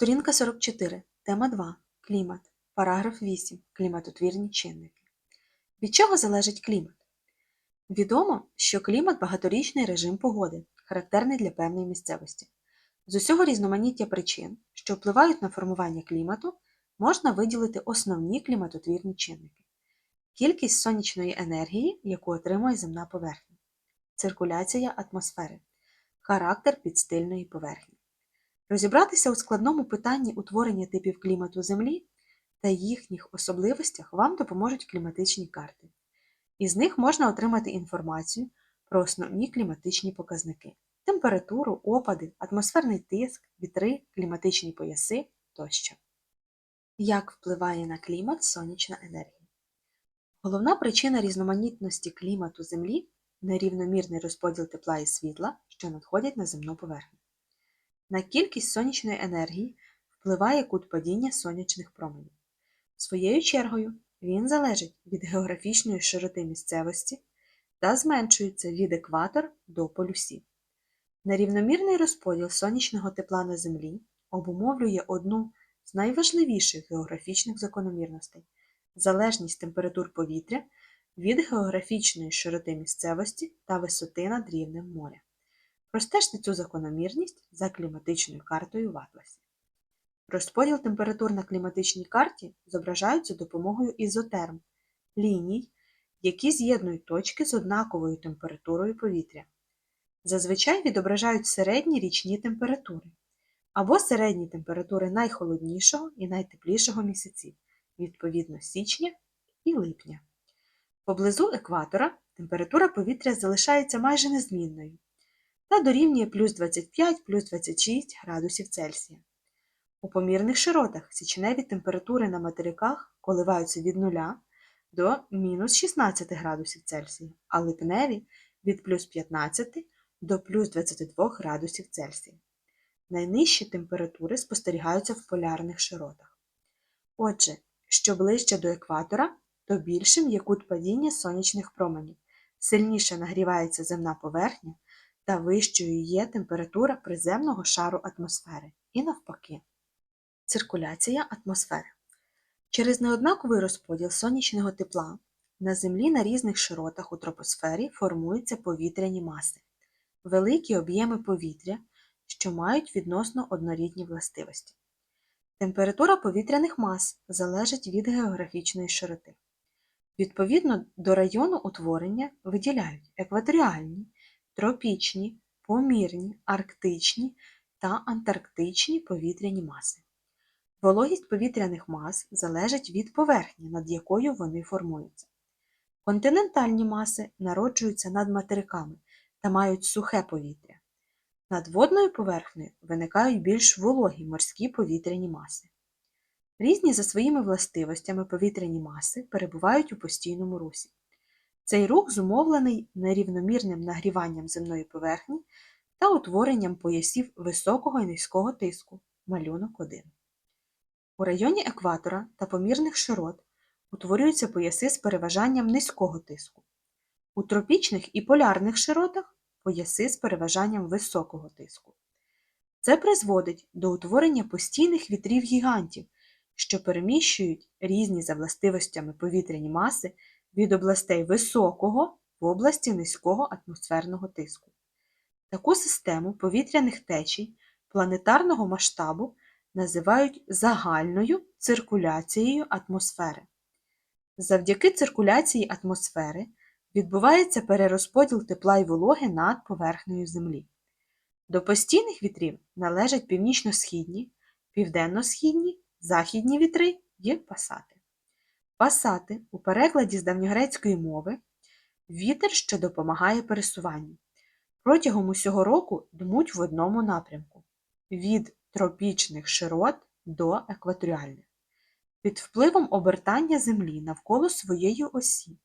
Сторінка 44. Тема 2. Клімат. Параграф 8. Кліматотвірні чинники. Від чого залежить клімат? Відомо, що клімат багаторічний режим погоди, характерний для певної місцевості. З усього різноманіття причин, що впливають на формування клімату, можна виділити основні кліматотвірні чинники: кількість сонячної енергії, яку отримує земна поверхня, циркуляція атмосфери, характер підстильної поверхні. Розібратися у складному питанні утворення типів клімату Землі та їхніх особливостях вам допоможуть кліматичні карти. Із них можна отримати інформацію про основні кліматичні показники температуру, опади, атмосферний тиск, вітри, кліматичні пояси тощо. Як впливає на клімат сонячна енергія? Головна причина різноманітності клімату Землі нерівномірний розподіл тепла і світла, що надходять на земну поверхню. На кількість сонячної енергії впливає кут падіння сонячних променів. Своєю чергою він залежить від географічної широти місцевості та зменшується від екватор до полюсів. Нерівномірний розподіл сонячного тепла на Землі обумовлює одну з найважливіших географічних закономірностей залежність температур повітря від географічної широти місцевості та висоти над рівнем моря. Простежте цю закономірність за кліматичною картою в атласі. Розподіл температур на кліматичній карті зображають за допомогою ізотерм ліній, які з'єднують точки з однаковою температурою повітря. Зазвичай відображають середні річні температури або середні температури найхолоднішого і найтеплішого місяців, відповідно січня і липня. Поблизу екватора температура повітря залишається майже незмінною та дорівнює плюс 25 плюс 26 градусів Цельсія. У помірних широтах січневі температури на материках коливаються від 0 до мінус 16 градусів Цельсія, а липневі від плюс 15 до плюс 22 градусів Цельсія. Найнижчі температури спостерігаються в полярних широтах. Отже, що ближче до екватора, то більшим є кут падіння сонячних променів, сильніше нагрівається земна поверхня та вищою є температура приземного шару атмосфери і навпаки. Циркуляція атмосфери. Через неоднаковий розподіл сонячного тепла на Землі на різних широтах у тропосфері формуються повітряні маси, великі об'єми повітря, що мають відносно однорідні властивості. Температура повітряних мас залежить від географічної широти. Відповідно до району утворення виділяють екваторіальні, тропічні, помірні, арктичні та антарктичні повітряні маси. Вологість повітряних мас залежить від поверхні, над якою вони формуються. Континентальні маси народжуються над материками та мають сухе повітря. Над водною поверхнею виникають більш вологі морські повітряні маси. Різні за своїми властивостями повітряні маси перебувають у постійному русі. Цей рух зумовлений нерівномірним нагріванням земної поверхні та утворенням поясів високого і низького тиску малюнок 1. У районі екватора та помірних широт утворюються пояси з переважанням низького тиску. У тропічних і полярних широтах пояси з переважанням високого тиску. Це призводить до утворення постійних вітрів гігантів, що переміщують різні за властивостями повітряні маси від областей високого в області низького атмосферного тиску. Таку систему повітряних течій планетарного масштабу називають загальною циркуляцією атмосфери. Завдяки циркуляції атмосфери відбувається перерозподіл тепла й вологи над поверхнею Землі. До постійних вітрів належать північно-східні, південно-східні, західні вітри і пасати. Пасати у перекладі з давньогрецької мови вітер, що допомагає пересуванню. Протягом усього року дмуть в одному напрямку від тропічних широт до екваторіальних. Під впливом обертання Землі навколо своєї осі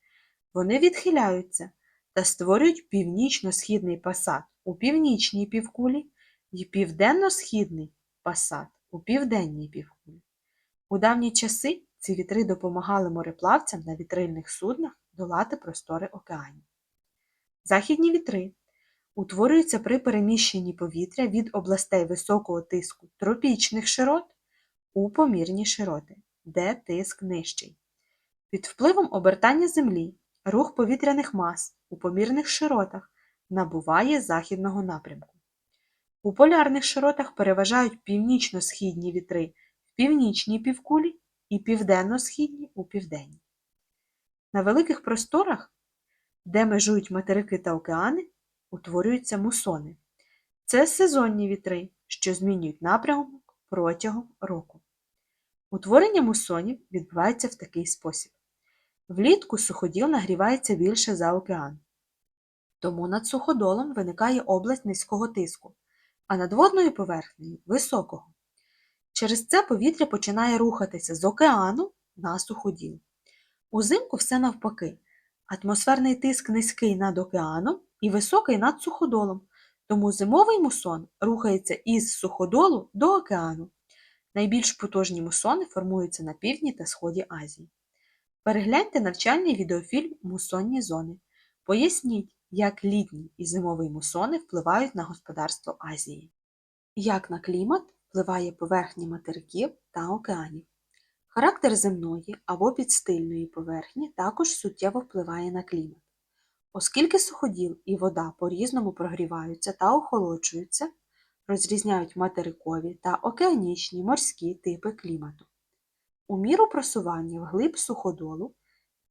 вони відхиляються та створюють північно-східний пасат у північній півкулі і південно-східний пасат у південній півкулі. У давні часи ці вітри допомагали мореплавцям на вітрильних суднах долати простори океанів. Західні вітри утворюється при переміщенні повітря від областей високого тиску тропічних широт у помірні широти, де тиск нижчий. Під впливом обертання Землі рух повітряних мас у помірних широтах набуває західного напрямку. У полярних широтах переважають північно-східні вітри в північній півкулі і південно-східні у південній. На великих просторах, де межують материки та океани, утворюються мусони. Це сезонні вітри, що змінюють напрямок протягом року. Утворення мусонів відбувається в такий спосіб. Влітку суходіл нагрівається більше за океан. Тому над суходолом виникає область низького тиску, а над водною поверхнею високого. Через це повітря починає рухатися з океану на суходіл. Узимку все навпаки. Атмосферний тиск низький над океаном і високий над суходолом, тому зимовий мусон рухається із суходолу до океану. Найбільш потужні мусони формуються на півдні та сході Азії. Перегляньте навчальний відеофільм Мусонні зони. Поясніть, як літній і зимовий мусони впливають на господарство Азії. Як на клімат впливає поверхня материків та океанів. Характер земної або підстильної поверхні також суттєво впливає на клімат. Оскільки суходіл і вода по-різному прогріваються та охолоджуються, розрізняють материкові та океанічні морські типи клімату. У міру просування вглиб суходолу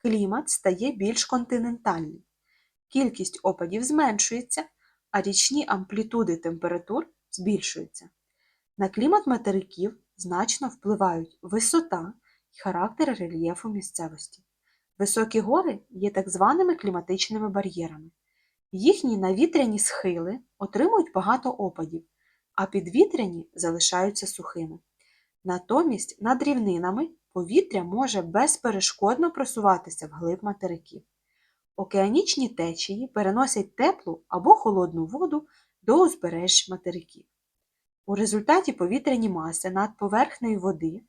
клімат стає більш континентальним. Кількість опадів зменшується, а річні амплітуди температур збільшуються. На клімат материків значно впливають висота і характер рельєфу місцевості. Високі гори є так званими кліматичними бар'єрами. Їхні навітряні схили отримують багато опадів, а підвітряні залишаються сухими. Натомість над рівнинами повітря може безперешкодно просуватися вглиб материків. Океанічні течії переносять теплу або холодну воду до узбережжя материків. У результаті повітряні маси над поверхнею води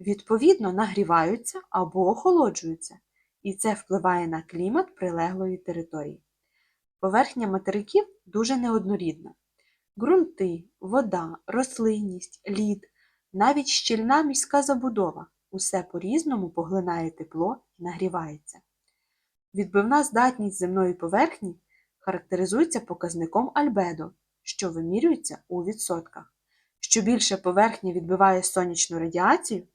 відповідно нагріваються або охолоджуються, і це впливає на клімат прилеглої території. Поверхня материків дуже неоднорідна. Ґрунти, вода, рослинність, лід, навіть щільна міська забудова усе по-різному поглинає тепло і нагрівається. Відбивна здатність земної поверхні характеризується показником альбедо, що вимірюється у відсотках. Що більше поверхня відбиває сонячну радіацію,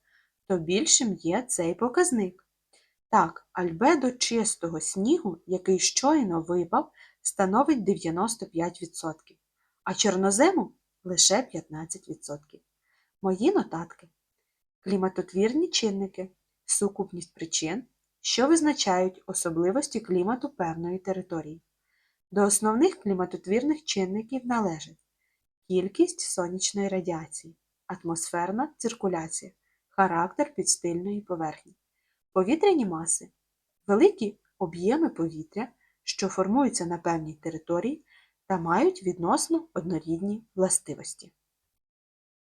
то більшим є цей показник. Так, альбедо чистого снігу, який щойно випав, становить 95%, а чорнозему лише 15%. Мої нотатки. Кліматотвірні чинники сукупність причин, що визначають особливості клімату певної території. До основних кліматотвірних чинників належать кількість сонячної радіації, атмосферна циркуляція, характер підстильної поверхні, повітряні маси, великі об'єми повітря, що формуються на певній території та мають відносно однорідні властивості.